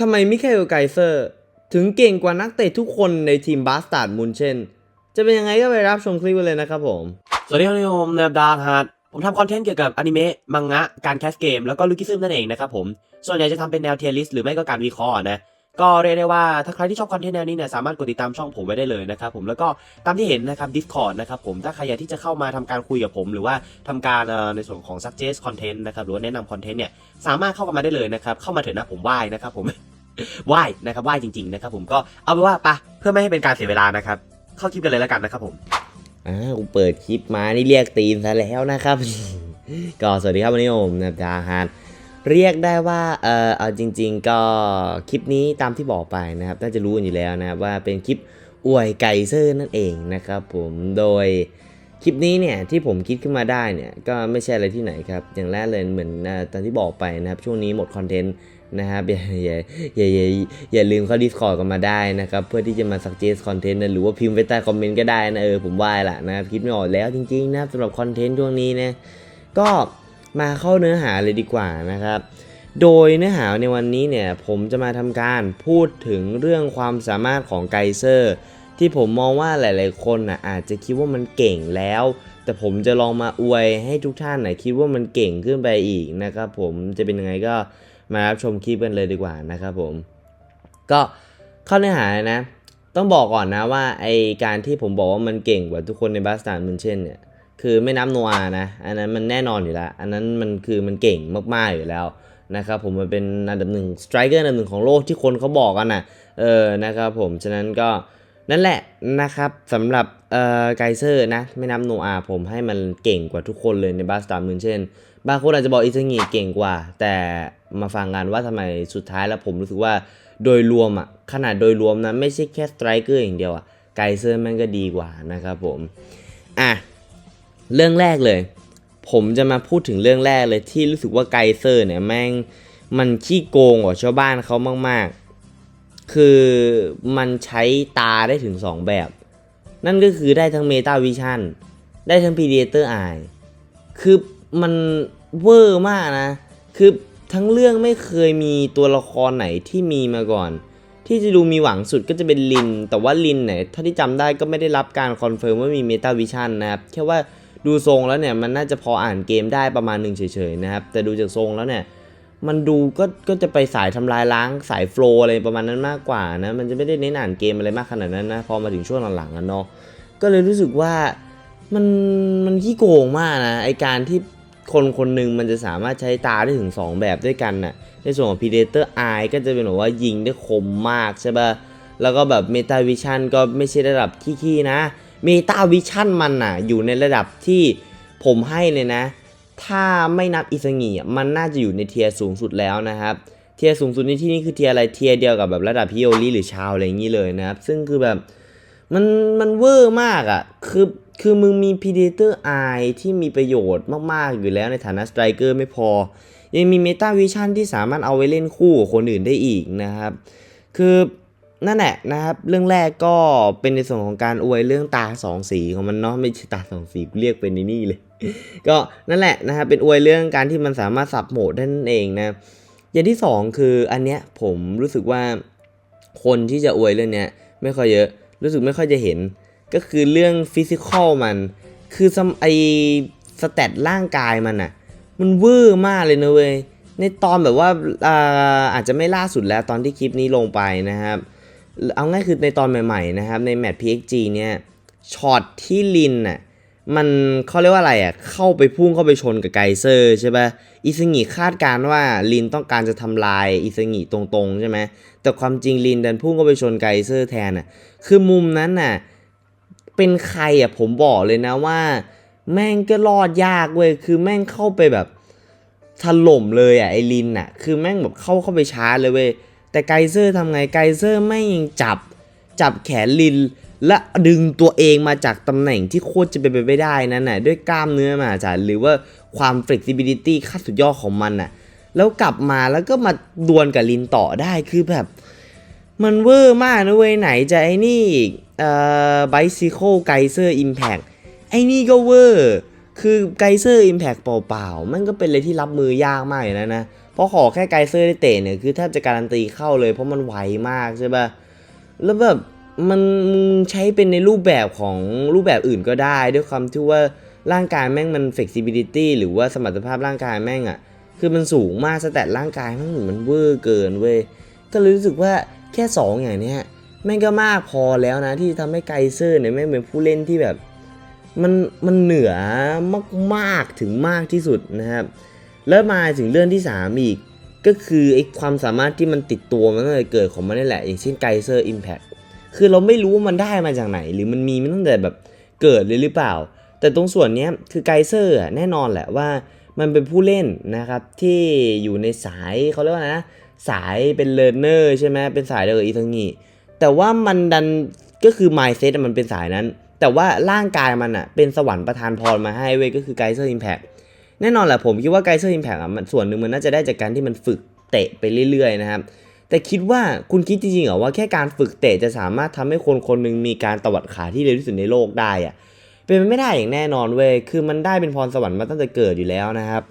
ทำไมมิเคลไกเซอร์ ถึงเก่งกว่านักเตะทุกคนในทีมบาสตาร์ดมุนเช่น จะเป็นยังไงก็ไปรับชมคลิปกันเลยนะครับผม สวัสดีครับผมเนบดาร์ฮัทผมทำคอนเทนต์เกี่ยวกับอนิเมะ มังงะ การแคสเกม แล้วก็ลูกิซึมนั่นเองนะครับผม ส่วนใหญ่จะทำเป็นแนวเทียริสหรือไม่ก็การวิเคราะห์นะ ก็เรียกได้ว่าถ้าใครที่ชอบคอนเทนต์แนวนี้เนี่ยสามารถกดติดตามช่องผมไว้ได้เลยนะครับผมแล้วก็ตามที่เห็นนะครับ Discord นะครับผมถ้าใครอยากที่จะเข้ามาทำการคุยกับผมหรือว่าทำการในส่วนของ suggest content นะครับหรือว่าแนะนำคอนเทนต์เนี่ยสามารถเข้ามาได้เลยนะครับเข้ามาเถอะนะผมไหว้นะครับผมไหว้นะครับไหว้จริงๆนะครับผมก็เอาเป็นว่าปะเพื่อไม่ให้เป็นการเสียเวลานะครับเข้าคลิปกันเลยแล้วกันนะครับผมอ่ากูเปิดคลิปมานี่เรียกตีนซะแล้วนะครับ ก็สวัสดีครับวันนี้ผมนะดาฮาน เรียกได้ว่าเออเอาจริง ๆ ก็คลิปนี้ตามที่บอกไปนะครับน่าจะรู้กันอยู่แล้วนะครับว่าเป็นคลิปอวยไก่เซอร์นั่นเองนะครับผมโดยคลิปนี้เนี่ยที่ผมคิดขึ้นมาได้เนี่ยก็ไม่ใช่อะไรที่ไหนครับ อย่างแรกเลยเหมือนตอนที่บอกไปนะครับ ช่วงนี้หมดคอนเทนต์นะครับอย่าอย่าอย่าอย่าอย่าลืมเข้า Discord กันมาได้นะครับ เพื่อที่จะมา suggest content นะหรือว่าพิมพ์ไว้ใต้คอมเมนต์ก็ได้นะเออผมว่าละนะครับคิดไม่ออกแล้วจริงๆนะครับสำหรับคอนเทนต์ช่วงนี้นะก็ มาเข้าเนื้อหาเลยดีกว่านะครับ โดยเนื้อหาในวันนี้เนี่ยผมจะมาทำการพูดถึงเรื่องความสามารถของไกเซอร์ ที่ผมมองว่าหลาย ๆ คนนะอาจจะคิดว่ามันเก่งแล้ว แต่ผมจะลองมาอวยให้ทุกท่านนะคิดว่ามันเก่งขึ้นไปอีกนะครับผมจะเป็นยังไงก็มารับชมคลิปกันเลยดีกว่านะครับผม ก็เข้าเนื้อหาเลยนะ ต้องบอกก่อนนะว่าไอการที่ผมบอกว่ามันเก่งกว่าทุกคนในบาสตาร์มุนเช่นเนี่ย คือไม่นับโนอานะ อันนั้นมันแน่นอนอยู่แล้ว อันนั้นมันคือมันเก่งมากๆอยู่แล้วนะครับผมมันเป็นอันดับหนึ่งสไตรเกอร์อันดับหนึ่งของโลกที่คนเขาบอกกันนะเออนะครับผมฉะนั้นก็นั่นแหละนะครับสำหรับเอ่อไกเซอร์นะไม่นับโนอาผมให้มันเก่งกว่าทุกคนเลยในบาสตาร์มุนเช่น บางคนอาจจะบอกอิซึงิเก่งกว่า แต่มาฟังกันว่าทำไมสุดท้ายแล้วผมรู้สึกว่าโดยรวมอะขนาดโดยรวมนะไม่ใช่แค่สไตรเกอร์อย่างเดียวอะไกเซอร์มันก็ดีกว่านะครับผมอะ เรื่องแรกเลย ผมจะมาพูดถึงเรื่องแรกเลยที่รู้สึกว่าไกเซอร์เนี่ยแม่งมันขี้โกงกว่าชาวบ้านเขามาก ๆ คือมันใช้ตาได้ถึง 2 แบบ นั่นก็คือได้ทั้งเมตาวิชั่นได้ทั้ง Predator Eye คือมันเวอร์มากนะ คือทั้งเรื่องไม่เคยมีตัวละครไหนที่มีมาก่อน ที่จะดูมีหวังสุดก็จะเป็นลิน แต่ว่าลินเนี่ยเท่าที่จำได้ก็ไม่ได้รับการคอนเฟิร์มว่ามีเมตาวิชั่นนะครับ แค่ว่า ดูทรงแล้วเนี่ยมันน่าจะพออ่านเกมได้ประมาณหนึ่งเฉยๆนะครับ แต่ดูจากทรงแล้วเนี่ยมันดูก็ก็จะไปสายทำลายล้างสายโฟล์อะไรประมาณนั้นมากกว่านะมันจะไม่ได้เน้นอ่านเกมอะไรมากขนาดนั้นนะพอมาถึงช่วงหลังๆอะเนาะก็เลยรู้สึกว่ามันมันขี้โกงมากนะไอการที่คนคนหนึ่งมันจะสามารถใช้ตาได้ถึง 2 แบบด้วยกันน่ะในส่วนของ Predator Eye ก็จะเป็นแบบว่ายิงได้คมมากใช่ปะ่ะแล้วก็แบบ Meta Vision ก็ไม่ใช่ระดับขี้ๆนะ Meta Vision มันน่ะ อยู่ในระดับที่ผมให้เลยนะ ถ้าไม่นับอิสงีอะมันน่าจะอยู่ในเทียร์สูงสุดแล้วนะครับ เทียร์สูงสุดในที่นี้คือเทียร์อะไรเทียร์เดียวกับแบบระดับพิโอลี่หรือชาวอะไรอย่างนี้เลยนะครับ ซึ่งคือแบบมันมันเวอร์มากอะ่ะ คือคือมึงมี Predator Eye ที่มีประโยชน์มาก ๆ อยู่แล้วในฐานะสไตรเกอร์ไม่พอ ยังมี Meta Vision ที่สามารถเอาไว้เล่นคู่กับคนอื่นได้อีกนะครับ คือ นั่นแหละนะครับ เรื่องแรกก็เป็นในส่วนของการอวยเรื่องตาสองสีของมันเนาะไม่ใช่ตาสองสีเรียกเป็นในนี่เลย ก็นั่นแหละนะครับเป็นอวยเรื่องการที่มันสามารถสับโหมดได้นั่นเองนะ อย่างที่สองคืออันเนี้ยผมรู้สึกว่าคนที่จะอวยเรื่องเนี้ยไม่ค่อยเยอะ รู้สึกไม่ค่อยจะเห็น ก็คือเรื่องฟิสิกอลมัน คือซัมไอสแตทร่างกายมันอะมันเวอร์มากเลยนะเว้ยในตอนแบบว่าอ่าอาจจะไม่ล่าสุดแล้วตอนที่คลิปนี้ลงไปนะครับ เอาง่ายคือในตอนใหม่ๆนะครับในแมตช์ PXG เนี่ยช็อตที่ลินน่ะมันเขาเรียกว่าอะไรอะเข้าไปพุ่งเข้าไปชนกับไกเซอร์ใช่ปะอิซึงิคาดการณ์ว่าลินต้องการจะทำลายอิซึงิตรงๆใช่ไหมแต่ความจริงลินดันพุ่งเข้าไปชนไกเซอร์แทนอะคือมุมนั้นน่ะเป็นใครอะผมบอกเลยนะว่า แม่งก็รอดยากเว้ยคือแม่งเข้าไปแบบถล่มเลยอะไอลินอะคือแม่งแบบเข้าเข้าไปช้าเลยเว้ย แต่ไกเซอร์ทำไงไกเซอร์ไม่ยังจับจับแขนลิน และดึงตัวเองมาจากตำแหน่งที่โคตรจะเป็นไปไม่ได้นั่นน่ะด้วยกล้ามเนื้อมาศาลหรือว่าความ flexibility ขั้นสุดยอดของมันน่ะแล้วกลับมาแล้วก็มาดวลกับลินต่อได้คือแบบ มันเวอร์มากนะเว้ยไหนจะไอ้นี่อีกเอ่อ bicycle geyser impact ไอ้นี่ก็เวอร์ คือ geyser impact เปล่าๆ มันก็เป็นอะไรที่รับมือยากมากเลยนะนะ เพราะขอแค่ไกเซอร์ได้เตะเนี่ยคือแทบจะการันตีเข้าเลย เพราะมันไวมากใช่ปะแล้วแบบมันใช้เป็นในรูปแบบของรูปแบบอื่นก็ได้ ด้วยความที่ว่าร่างกายแม่งมัน flexibility หรือว่าสมรรถภาพร่างกายแม่งอะ่ะ คือมันสูงมากสแตทร่างกายแม่งเหมือนมันเวอร์เกินเว้ยก็เลยรู้สึกว่าแค่ 2 อย่างเนี้ยแม่งก็มากพอแล้วนะ ที่ทำให้ไกเซอร์เนี่ยแม่งเป็นผู้เล่นที่แบบ มันมันเหนือมากๆถึงมากที่สุดนะครับ แล้วมาถึงเรื่องที่ 3 อีก ก็คือไอ้ความสามารถที่มันติดตัวมันตั้งแต่เกิดของมันนี่แหละ อย่างเช่นไกเซอร์อิมแพคคือเราไม่รู้ว่ามันได้มาจากไหน หรือมันมีมันตั้งแต่แบบเกิดเลยหรือเปล่า แต่ตรงส่วนนี้คือไกเซอร์แน่นอนแหละว่ามันเป็นผู้เล่นนะครับที่อยู่ในสายเขาเรียกว่าไงนะสายเป็นเล a ร์เนอร์ใช่ไหมเป็นสายเดออีทังงีแต่ว่ามันดันก็คือ mindset มันเป็นสายนั้น แต่ว่าร่างกายมันอะเป็นสวรรค์ประทานพรมาให้เว้ยก็คือไกเซอร์อิมแพค แน่นอนแหละผมคิดว่าไกเซอร์อิมแพคอะมันส่วนหนึ่งมันน่าจะได้จากการที่มันฝึกเตะไปเรื่อยๆนะครับแต่คิดว่าคุณคิดจริงๆเหรอว่าแค่การฝึกเตะจะสามารถทำให้คนคนหนึ่งมีการตวัดขาที่เร็วที่สุดในโลกได้อะเป็นไปไม่ได้อย่างแน่นอนเว้ยคือมันได้เป็นพรสวรรค์มาตั้งแต่เกิดอยู่แล้วนะครับ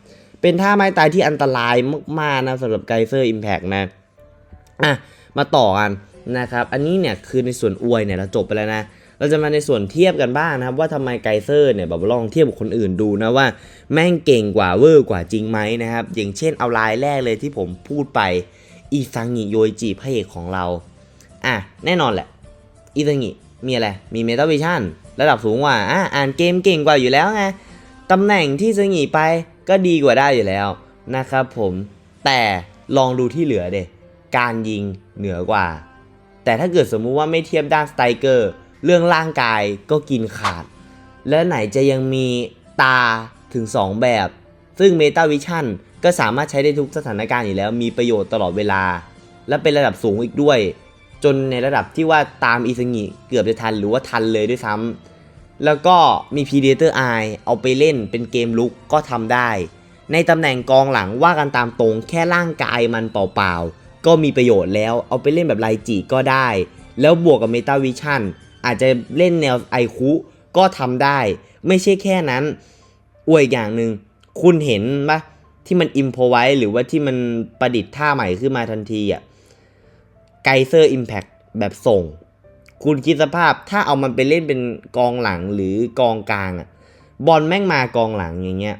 เป็นท่าไม้ตายที่อันตรายมากๆนะสำหรับไกเซอร์อิมแพคนะอะมาต่อกันนะครับ อันนี้เนี่ยคือในส่วนอวยเนี่ยเราจบไปแล้วนะ เราจะมาในส่วนเทียบกันบ้างนะครับว่าทำไมไกเซอร์เนี่ยแบบลองเทียบกับคนอื่นดูนะว่าแม่งเก่งกว่าเวอร์กว่าจริงไหมนะครับ อย่างเช่นเอาลายแรกเลยที่ผมพูดไปอีซังิโยจิพระเอกของเราอะแน่นอนแหละอีซังิมีอะไรมีเมตาวิชั่นระดับสูงกว่าอะอ่านเกมเก่งกว่าอยู่แล้วไงตำแหน่งที่ซังิไปก็ดีกว่าได้อยู่แล้วนะครับผมแต่ลองดูที่เหลือเดการยิงเหนือกว่า แต่ถ้าเกิดสมมุติว่าไม่เทียบด้านสไตรเกอร์ เรื่องร่างกายก็กินขาด และไหนจะยังมีตาถึง 2 แบบ ซึ่ง Meta Vision ก็สามารถใช้ได้ทุกสถานการณ์อยู่แล้ว มีประโยชน์ตลอดเวลา และเป็นระดับสูงอีกด้วย จนในระดับที่ว่าตามอิซงิเกือบจะทันหรือว่าทันเลยด้วยซ้ำแล้วก็มี Predator Eye เอาไปเล่นเป็นเกมลุกก็ทำได้ ในตำแหน่งกองหลังว่ากันตามตรงแค่ร่างกายมันเปล่าๆก็มีประโยชน์แล้วเอาไปเล่นแบบไลจิก็ได้ แล้วบวกกับ Meta Vision อาจจะเล่นแนวไอคุก็ทำได้ ไม่ใช่แค่นั้นอวยอย่างหนึ่งคุณเห็นปะที่มันอิมพอไว้หรือว่าที่มันประดิษฐ์ท่าใหม่ขึ้นมาทันทีอะไกเซอร์อิมแพคแบบส่ง คุณคิดสภาพถ้าเอามันไปเล่นเป็นกองหลังหรือกองกลางอะบอลแม่งมากองหลังอย่างเงี้ย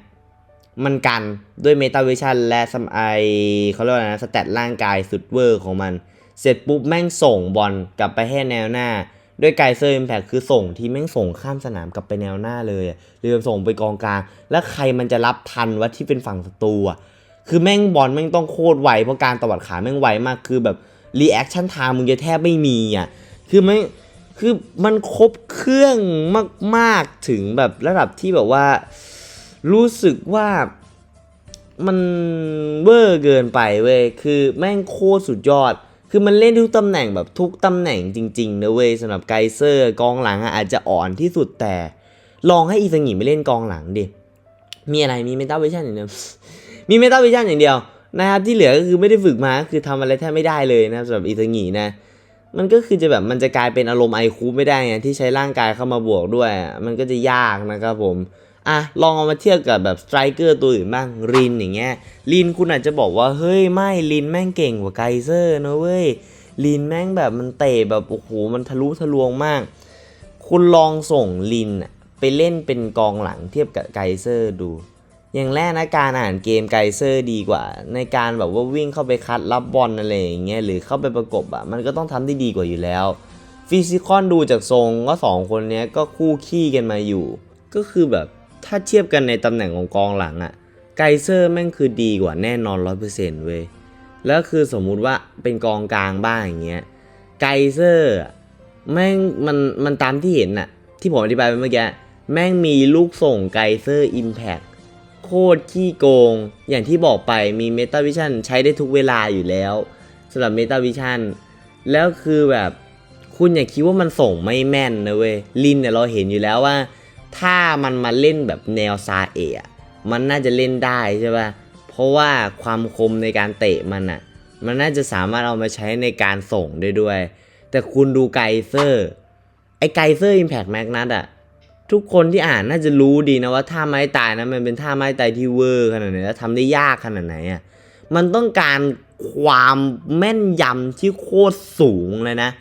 มันกันด้วยเมตาวิชันและสมไอเขาเรียกว่าอะไรนะสแตทร่างกายสุดเวอร์ของมัน เสร็จปุ๊บแม่งส่งบอลกลับไปให้แนวหน้า ด้วยไกเซอร์อิมแพคคือส่งที่แม่งส่งข้ามสนามกลับไปแนวหน้าเลยหรือส่งไปกองกลาง แล้วใครมันจะรับทันว่าที่เป็นฝั่งศัตรูอะคือแม่งบอลแม่งต้องโคตรไวเพราะการตวัดขาแม่งไวมากคือแบบรีแอคชั่นทางมึงจะแทบไม่มีอะคือไม่คือมันครบเครื่องมาก ๆ ถึงแบบระดับที่แบบว่า รู้สึกว่ามันเวอร์เกินไปเว้ยคือแม่งโคตรสุดยอด คือมันเล่นทุกตำแหน่งแบบทุกตำแหน่งจริงๆนะเว้ยสำหรับไกเซอร์กองหลังอาจจะอ่อนที่สุดแต่ ลองให้อีสงิไม่เล่นกองหลังดิ มีอะไรมีเมตาวิชั่นอย่างเดียวมีเมตาวิชั่นอย่างเดียวนะครับที่เหลือก็คือไม่ได้ฝึกมาคือทำอะไรแทบไม่ได้เลยนะสำหรับอีสงินะมันก็คือจะแบบมันจะกลายเป็นอารมณ์ไอคูไม่ได้ไงที่ใช้ร่างกายเข้ามาบวกด้วย มันก็จะยากนะครับผม อะลองเอามาเทียบกับแบบสไตรเกอร์ตัวอื่นบ้างรินอย่างเงี้ยรินคุณอาจจะบอกว่าเฮ้ยไม่รินแม่งเก่งกว่าไกเซอร์นะเว้ยรินแม่งแบบมันเตะแบบโอ้โหมันทะลุทะลวงมาก คุณลองส่งรินอะไปเล่นเป็นกองหลังเทียบกับไกเซอร์ดู อย่างแรกนะการอ่านเกมไกเซอร์ดีกว่า ในการแบบว่าวิ่งเข้าไปคัดรับบอลอะไรอย่างเงี้ยหรือเข้าไปประกบอะมันก็ต้องทำได้ดีกว่าอยู่แล้วฟิสิคอนดูจากทรงก็สองคนนี้ก็คู่ขี้กันมาอยู่ ก็คือแบบ ถ้าเทียบกันในตำแหน่งของกองหลังอะไกเซอร์แม่งคือดีกว่าแน่นอนร้อยเปอร์เซนต์เว้ย แล้วคือสมมุติว่าเป็นกองกลางบ้างอย่างเงี้ย ไกเซอร์แม่งมันมันตามที่เห็นอะที่ผมอธิบายไปเมื่อกี้ แม่งมีลูกส่งไกเซอร์อิมแพคโคตรขี้โกง อย่างที่บอกไปมีเมตาวิชั่นใช้ได้ทุกเวลาอยู่แล้วสำหรับเมตาวิชั่นแล้วคือแบบคุณอย่าคิดว่ามันส่งไม่แม่นนะเว้ยลินเนี่ยเราเห็นอยู่แล้วว่า ถ้ามันมาเล่นแบบแนวซาเอะมันน่าจะเล่นได้ใช่ป่ะ เพราะว่าความคมในการเตะมันอะมันน่าจะสามารถเอามาใช้ในการส่งได้ด้วย แต่คุณดูไกเซอร์ ไอไกเซอร์อิมแพกแมกนัทอะทุกคนที่อ่านน่าจะรู้ดีนะว่าท่าไม้ตายนะมันเป็นท่าไม้ตายที่เวอร์ขนาดไหนแล้วทำได้ยากขนาดไหนอะมันต้องการความแม่นยำที่โคตรสูงเลยนะ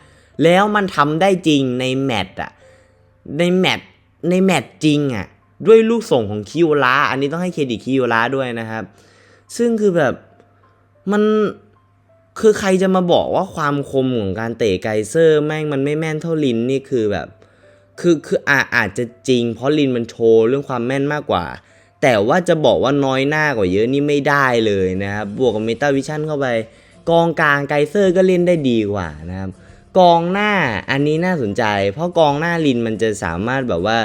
แล้วมันทำได้จริงในแมตช์อะในแมตช์ ในแมตช์จริงอะด้วยลูกส่งของคิวระอันนี้ต้องให้เครดิตคิวระด้วยนะครับ ซึ่งคือแบบมันคือใครจะมาบอกว่าความคมของการเตะไกเซอร์แม่งมันไม่แม่นเท่าลินนี่คือแบบ คือคืออาอาจจะจริง เพราะลินมันโชว์เรื่องความแม่นมากกว่า แต่ว่าจะบอกว่าน้อยหน้ากว่าเยอะนี่ไม่ได้เลยนะครับ บวกกับเมตาวิชั่นเข้าไป กองกลางไกเซอร์ก็เล่นได้ดีกว่านะครับ กองหน้าอันนี้น่าสนใจ เพราะกองหน้าลินมันจะสามารถแบบว่า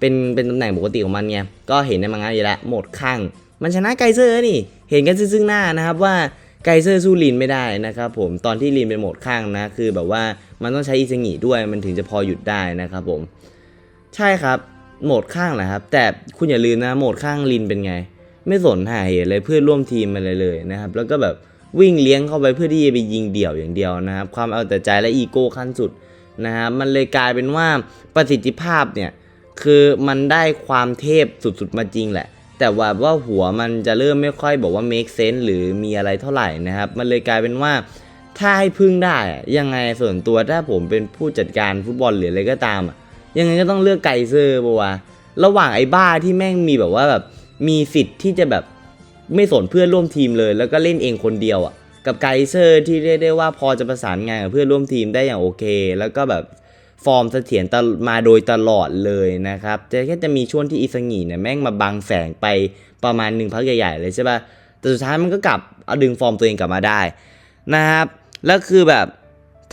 เป็นเป็นตำแหน่งปกติของมันไงก็เห็นในมังงะอยู่แล้วหมดข้าง มันชนะไกเซอร์นี่ เห็นกันซึ่งหน้านะครับว่าไกเซอร์สู้ลินไม่ได้นะครับผมตอนที่ลินเป็นโหมดข้างนะ คือแบบว่ามันต้องใช้อิซงิด้วยมันถึงจะพอหยุดได้นะครับผม ใช่ครับโหมดข้างแหละครับ แต่คุณอย่าลืมนะโหมดข้างลินเป็นไง ไม่สนหาเหตุเลยเพื่อนร่วมทีมมาเลยเลยนะครับ แล้วก็แบบ วิ่งเลี้ยงเข้าไปเพื่อที่จะไปยิงเดี่ยวอย่างเดียวนะครับ ความเอาแต่ใจและอีโก้ขั้นสุดนะครับมันเลยกลายเป็นว่าประสิทธิภาพเนี่ยคือมันได้ความเทพสุดๆมาจริงแหละ แต่ว่าว่าหัวมันจะเริ่มไม่ค่อยบอกว่า make sense หรือมีอะไรเท่าไหร่นะครับ มันเลยกลายเป็นว่าถ้าให้พึ่งได้ยังไงส่วนตัวถ้าผมเป็นผู้จัดการฟุตบอลหรืออะไรก็ตามอะยังไงก็ต้องเลือกไกเซอร์ปะวะระหว่างไอ้บ้าที่แม่งมีแบบว่าแบบมีสิทธิ์ที่จะแบบ ไม่สนเพื่อนร่วมทีมเลย แล้วก็เล่นเองคนเดียวอะกับไกเซอร์ที่เรียกได้ว่าพอจะประสานงานกับเพื่อนร่วมทีมได้อย่างโอเค แล้วก็แบบฟอร์มเสถียรมาโดยตลอดเลยนะครับแต่แค่จะมีช่วงที่อิสงีเนี่ยแม่งมาบังแสงไปประมาณหนึ่งพักใหญ่ๆเลยใช่ปะ่ะแต่สุดท้ายมันก็กลับเอาดึงฟอร์มตัวเองกลับมาได้นะครับแล้วคือแบบ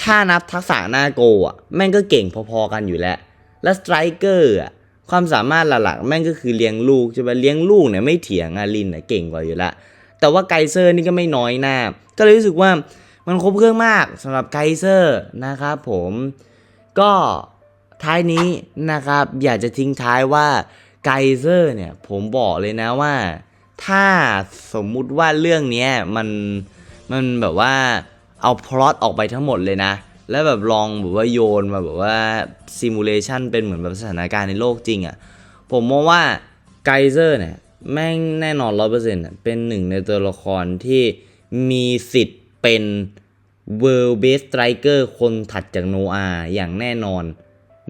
ถ้านับทักษะหน้าโกอะแม่งก็เก่งพอๆกันอยู่แล้ว และสไตรเกอร์อะ ความสามารถหลักๆแม่งก็คือเลี้ยงลูกใช่ปะเลี้ยงลูกเนี่ยไม่เถียงอาลินอะเก่งกว่าอยู่ล้วแต่ว่าไกเซอร์นี่ก็ไม่น้อยหน้า ก็เลยรู้สึกว่ามันครบเครื่องมากสำหรับไกเซอร์นะครับผมก็ท้ายนี้นะครับอยากจะทิ้งท้ายว่าไกเซอร์เนี่ยผมบอกเลยนะว่า ถ้าสมมุติว่าเรื่องนี้มันมันแบบว่าเอาพล็อตออกไปทั้งหมดเลยนะ แล้วแบบลองแบบว่าโยนมาแบบว่าซิมูเลชันเป็นเหมือนแบบสถานการณ์ในโลกจริงอะ่ะ ผมมองว่าไกเซอร์เนี่ยแม่งแน่นอนร้อยเปอร์เซ็นต์เป็นหนึ่งในตัวละครที่มีสิทธิ์เป็น World Best Striker คนถัดจากโนอาอย่างแน่นอน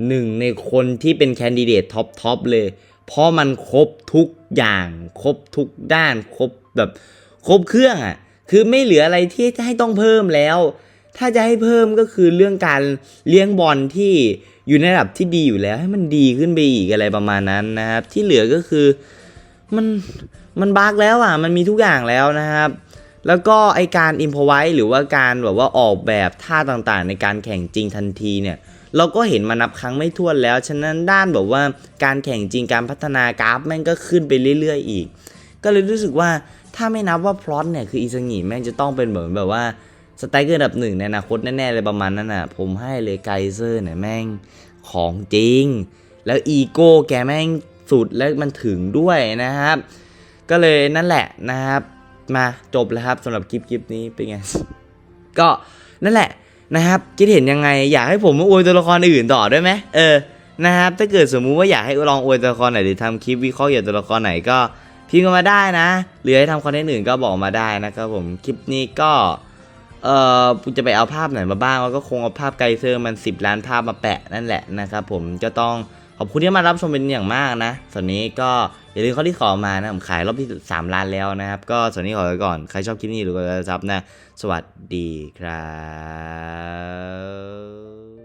หนึ่งในคนที่เป็นแคนดิเดตท็อปทอปเลย เพราะมันครบทุกอย่าง ครบทุกด้าน ครบแบบ ครบเครื่องอะ่ะ คือไม่เหลืออะไรที่จะให้ต้องเพิ่มแล้ว ถ้าจะให้เพิ่มก็คือเรื่องการเลี้ยงบอลที่อยู่ในระดับที่ดีอยู่แล้ว ให้มันดีขึ้นไปอีกอะไรประมาณนั้นนะครับ ที่เหลือก็คือมันมันบักแล้วอะมันมีทุกอย่างแล้วนะครับ แล้วก็ไอการอิมพอไว้หรือว่าการแบบว่าออกแบบท่าต่างๆ ในการแข่งจริงทันทีเนี่ยเราก็เห็นมานับครั้งไม่ถ้วนแล้ว ฉะนั้นด้านแบบว่าการแข่งจริงการพัฒนากราฟแม่งก็ขึ้นไปเรื่อย ๆ อีก ก็เลยรู้สึกว่าถ้าไม่นับว่าพลอตเนี่ยคืออิซางิแม่งจะต้องเป็นเหมือนแบบว่า สไตรเกอร์อันดับหนึ่งในอนาคตแน่ๆเลยประมาณนั้นน่ะ ผมให้เลยไกเซอร์เนี่ยแม่งของจริง แล้วอีโก้แกแม่งสุดแล้วมันถึงด้วยนะครับ ก็เลยนั่นแหละนะครับ มาจบแล้วครับสำหรับคลิปคลิปนี้เป็นไง ก็นั่นแหละนะครับคิดเห็นยังไงอยากให้ผมมาอวยตัวละครอื่นต่อด้วยไหมเออนะครับ ถ้าเกิดสมมุติว่าอยากให้ลองอวยตัวละครไหนหรือทำคลิปวิเคราะห์เกี่ยวกับตัวละครไหนก็พิมพ์กันมาได้นะ หรือให้ทำคอนเทนต์อื่นก็บอกมาได้นะครับผมคลิปนี้ก็ เอ่อจะไปเอาภาพไหนมาบ้างก็คงเอาภาพไกเซอร์มัน 10 ล้านภาพมาแปะนั่นแหละนะครับผมก็ต้องขอบคุณที่มารับชมเป็นอย่างมากนะ ส่วนนี้ก็อย่าลืมข้อที่ขอมานะผมขายรอบที่ 3 ล้านแล้วนะครับ ก็ส่วนนี้ขอไปก่อน ใครชอบคลิปนี้หรือกดซับนะ สวัสดีครับ